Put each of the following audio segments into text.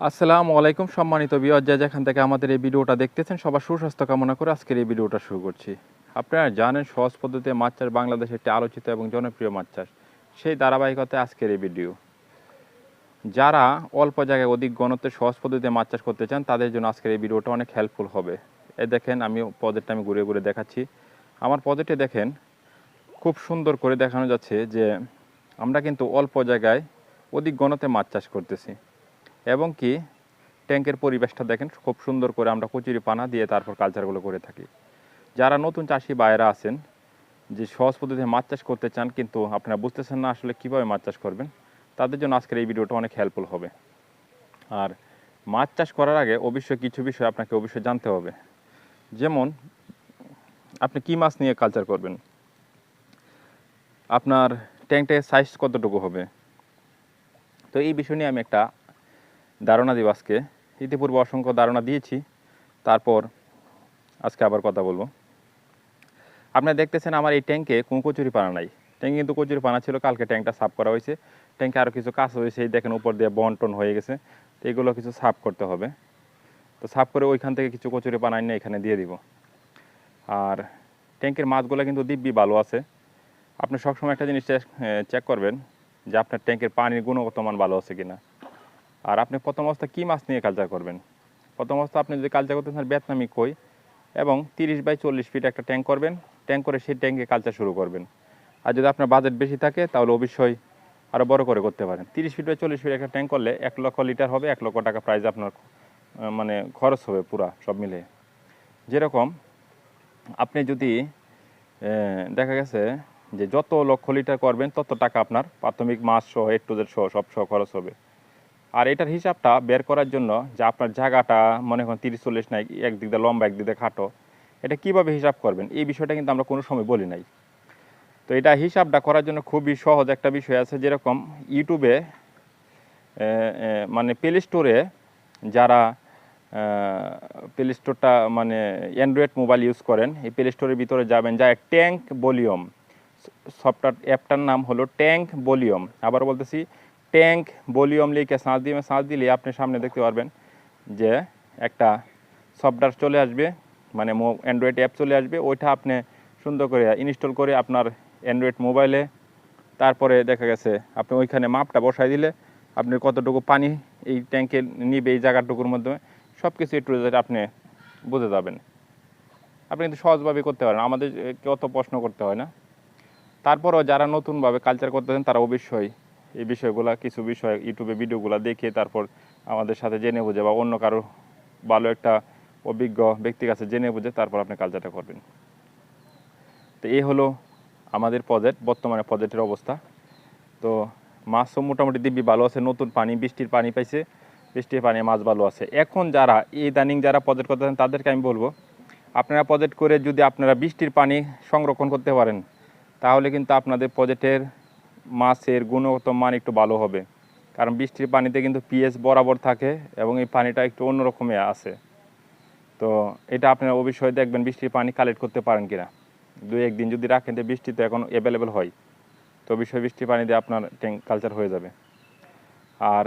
আসসালামু আলাইকুম সম্মানিত বিয়র যা যেখান থেকে আমাদের এই ভিডিওটা দেখতেছেন, সবার সুস্বাস্থ্য কামনা করে আজকের এই ভিডিওটা শুরু করছি। আপনারা জানেন, সহজ পদ্ধতিতে মাছ চাষ বাংলাদেশে একটি আলোচিত এবং জনপ্রিয় মাছ চাষ। সেই ধারাবাহিকতায় আজকের এই ভিডিও যারা অল্প জায়গায় অধিক ঘনত্বে সহজ পদ্ধতিতে মাছ চাষ করতে চান, তাদের জন্য আজকের এই ভিডিওটা অনেক হেল্পফুল হবে। এ দেখেন, আমি পদেরটা আমি ঘুরে ঘুরে দেখাচ্ছি। আমার পদেরটি দেখেন, খুব সুন্দর করে দেখানো যাচ্ছে যে, আমরা কিন্তু অল্প জায়গায় অধিক গণতে মাছ চাষ করতেছি। এবং কি ট্যাঙ্কের পরিবেশটা দেখেন, খুব সুন্দর করে আমরা কচুরি পানা দিয়ে তারপর কালচারগুলো করে থাকি। যারা নতুন চাষি বাইরা আছেন, যে সহজ পদ্ধতিতে মাছ চাষ করতে চান, কিন্তু আপনারা বুঝতেছেন না আসলে কীভাবে মাছ চাষ করবেন, তাদের জন্য আজকের এই ভিডিওটা অনেক হেল্পফুল হবে। আর মাছ চাষ করার আগে অবশ্যই কিছু বিষয় আপনাকে অবশ্যই জানতে হবে। যেমন, আপনি কি মাছ নিয়ে কালচার করবেন? আপনার ট্যাঙ্কটার সাইজ কতটুকু হবে? তো এই বিষয় নিয়ে আমি একটা ধারণা দিব আজকে। ইতিপূর্বে অসংখ্য ধারণা দিয়েছি। তারপর আজকে আবার কথা বলব। আপনারা দেখতেছেন আমার এই ট্যাঙ্কে কোনো কচুরি পানা নাই। ট্যাঙ্কে কিন্তু কচুরি পানা ছিল, কালকে ট্যাঙ্কটা সাফ করা হয়েছে। ট্যাঙ্কে আরও কিছু কাজ হয়েছে, এই দেখেন উপর দিয়ে বন্টন হয়ে গেছে। তো এগুলো কিছু সাফ করতে হবে। তো সাফ করে ওইখান থেকে কিছু কচুরি পানা এনে এখানে দিয়ে দিব। আর ট্যাঙ্কের মাছগুলো কিন্তু দিব্যি ভালো আছে। আপনি সবসময় একটা জিনিস চেক করবেন যে আপনার ট্যাঙ্কের পানির গুণগত মান ভালো আছে কিনা। আর আপনি প্রথম অবস্থা কী মাছ নিয়ে কালচার করবেন? প্রথম অবস্থা আপনি যদি কালচার করতে চান বেতনামি কই এবং তিরিশ বাই চল্লিশ ফিট একটা ট্যাঙ্ক করবেন। ট্যাঙ্ক করে সেই ট্যাঙ্কে কালচার শুরু করবেন। আর যদি আপনার বাজেট বেশি থাকে, তাহলে অবশ্যই আরও বড় করে করতে পারেন। তিরিশ ফিট বাই চল্লিশ ফিট একটা ট্যাঙ্ক করলে এক লক্ষ লিটার হবে, এক লক্ষ টাকা প্রাইস আপনার মানে খরচ হবে পুরা সব মিলে যেরকম আপনি যদি দেখা গেছে যে যত লক্ষ লিটার করবেন, তত টাকা আপনার প্রাথমিক মাছ সহ এ টু জেড সহ, সব সহ খরচ হবে। আর এটার হিসাবটা বের করার জন্য যে আপনার জায়গাটা মনে করেন তিরিশ, চল্লিশ নাই, একদিক দিয়ে লম্বা, একদিক দিয়ে খাটো, এটা কীভাবে হিসাব করবেন? এই বিষয়টা কিন্তু আমরা কোনো সময় বলি নাই। তো এটা হিসাবটা করার জন্য খুবই সহজ একটা বিষয় আছে, যেরকম ইউটিউবে মানে প্লে স্টোরে যারা প্লে স্টোরটা মানে অ্যান্ড্রয়েড মোবাইল ইউজ করেন, এই প্লে স্টোরের ভিতরে যাবেন, যা ট্যাঙ্ক ভলিউম সফটওয়্যার অ্যাপটার নাম হলো ট্যাঙ্ক ভলিউম আবার বলতেছি ট্যাঙ্ক ভলিউম লিখে সার্চ দিয়ে সার্চ দিলে আপনি সামনে দেখতে পারবেন যে একটা সফটওয়্যার চলে আসবে মানে অ্যান্ড্রয়েড অ্যাপ চলে আসবে। ওইটা আপনি সুন্দর করে ইনস্টল করে আপনার অ্যান্ড্রয়েড মোবাইলে তারপরে দেখা গেছে আপনি ওইখানে মাপটা বসাই দিলে আপনি কতটুকু পানি এই ট্যাঙ্কে নিবে এই জায়গাটুকুর মাধ্যমে সব কিছু একটু আপনি বুঝে যাবেন। আপনি কিন্তু সহজভাবে করতে পারেন, আমাদের অত প্রশ্ন করতে হয় না। তারপরও যারা নতুনভাবে কালচার করতেছেন, তারা অবশ্যই এই বিষয়গুলো, কিছু বিষয় ইউটিউবে ভিডিওগুলো দেখে তারপর আমাদের সাথে জেনে বুঝে বা অন্য কারও ভালো একটা অভিজ্ঞ ব্যক্তির কাছে জেনে বুঝে তারপর আপনি কালচারটা করবেন। তো এই হলো আমাদের প্রজেক্ট বর্তমানে প্রজেক্টের অবস্থা। তো মাছও মোটামুটি দিব্যি ভালো আছে, নতুন পানি, বৃষ্টির পানি পাইছে, বৃষ্টির পানি মাছ ভালো আছে। এখন যারা ইদানিং যারা প্রজেক্ট করতেছেন, তাদেরকে আমি বলব, আপনারা প্রজেক্ট করে যদি আপনারা বৃষ্টির পানি সংরক্ষণ করতে পারেন, তাহলে কিন্তু আপনাদের প্রজেক্টের মাছের গুণগত মান একটু ভালো হবে। কারণ বৃষ্টির পানিতে কিন্তু পিএইচ বরাবর থাকে এবং এই পানিটা একটু অন্যরকমে আছে। তো এটা আপনারা অবশ্যই দেখবেন বৃষ্টির পানি কালেক্ট করতে পারেন কিনা। দুই একদিন যদি রাখেন যে বৃষ্টি তো এখন অ্যাভেলেবেল হয়। তো অবশ্যই বৃষ্টির পানি দিয়ে আপনার ট্যাঙ্ক কালচার হয়ে যাবে। আর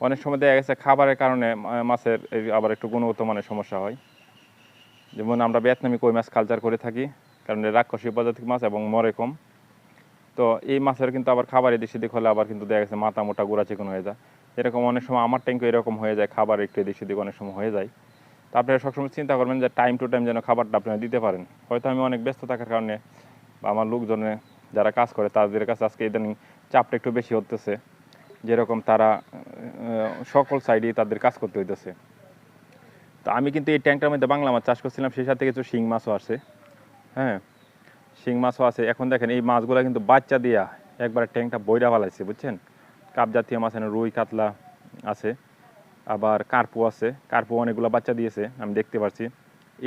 অনেক সময় দেখা গেছে খাবারের কারণে মাছের আবার একটু গুণগত মানের সমস্যা হয়। যেমন আমরা বেতনামি কই মাছ কালচার করে থাকি। কারণ রাক্ষসী প্রজাতির মাছ এবং মরে কম। তো এই মাছের কিন্তু আবার খাবার এদিক সেদিক হলে আবার কিন্তু দেখা গেছে মাথা মোটা গোড়া চিকন হয়ে যায়। এরকম অনেক সময় আমার ট্যাঙ্কে এরকম হয়ে যায়, খাবার একটু এদিক সেদিক অনেক সময় হয়ে যায়। তো আপনারা সবসময় চিন্তা করবেন যে টাইম টু টাইম যেন খাবারটা আপনারা দিতে পারেন। হয়তো আমি অনেক ব্যস্ত থাকার কারণে বা আমার লোকজনে যারা কাজ করে তাদের কাছে আজকে ইদানিং চাপটা একটু বেশি হতেছে। যেরকম তারা সকল সাইডেই তাদের কাজ করতে হইতেছে। তো আমি কিন্তু এই ট্যাঙ্কটার মধ্যে বাংলা মাছ চাষ করছিলাম, সেই সাথে কিছু শিং মাছও আছে হ্যাঁ শিং মাছও আছে। এখন দেখেন এই মাছগুলো কিন্তু বাচ্চা দিয়া একবারে ট্যাংটা বইরা ফেলাইছে, বুঝছেন? কাপ জাতীয় মাছ এখানে রুই, কাতলা আছে, আবার কার্পু আছে। কার্পু অনেকগুলো বাচ্চা দিয়েছে, আমি দেখতে পাচ্ছি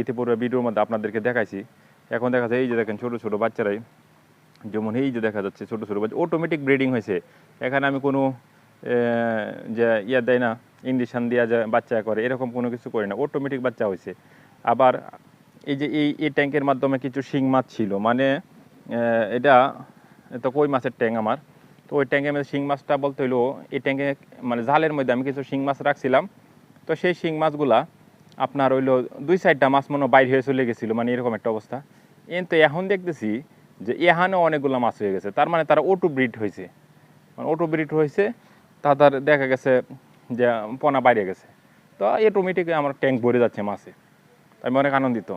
ইতিপূর্বে ভিডিওর মধ্যে আপনাদেরকে দেখাইছি। এখন দেখা যায় এই যে দেখেন ছোটো ছোটো বাচ্চারাই, যেমন এই যে দেখা যাচ্ছে ছোটো ছোটো বাচ্চা অটোমেটিক ব্রিডিং হয়েছে। এখানে আমি কোনো যে ইয়া দেয় না ইন্ডিশন দেওয়া যায় বাচ্চা করে, এরকম কোনো কিছু করি না অটোমেটিক বাচ্চা হয়েছে। আবার এই যে এই এই ট্যাঙ্কের মাধ্যমে কিছু শিং মাছ ছিল। মানে এটা তো কই মাছের ট্যাঙ্ক আমার? তো ওই ট্যাঙ্কের মধ্যে শিং মাছটা বলতে হইল, এই ট্যাঙ্কে মানে জালের মধ্যে আমি কিছু শিং মাছ রাখছিলাম। তো সেই শিং মাছগুলা আপনার হইল দুই সাইডটা মাছ মনে বাইরে হয়ে চলে গেছিল মানে এরকম একটা অবস্থা। কিন্তু এখন দেখতেছি যে এখানেও অনেকগুলো মাছ হয়ে গেছে। তার মানে তারা ওটু ব্রিড হয়েছে। মানে অটো ব্রিড হয়েছে, তাদের দেখা গেছে যে পোনা বাইরে গেছে। তো অটোমেটিক আমার ট্যাঙ্ক ভরে যাচ্ছে মাছে। আমি অনেক আনন্দিত।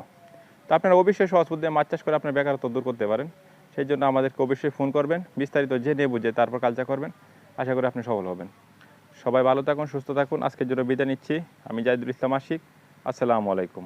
তো আপনারা অবশ্যই সহজ পদ্ধতিতে মাছ চাষ করে আপনার বেকারত্ব দূর করতে পারেন। সেই জন্য আমাদেরকে অবশ্যই ফোন করবেন, বিস্তারিত জেনে বুঝে তারপর কালচা করবেন। আশা করি আপনি সফল হবেন। সবাই ভালো থাকুন, সুস্থ থাকুন। আজকের জন্য বিদায় নিচ্ছি। আমি জাহিদুল ইসলাম আশিক। আসসালামু আলাইকুম।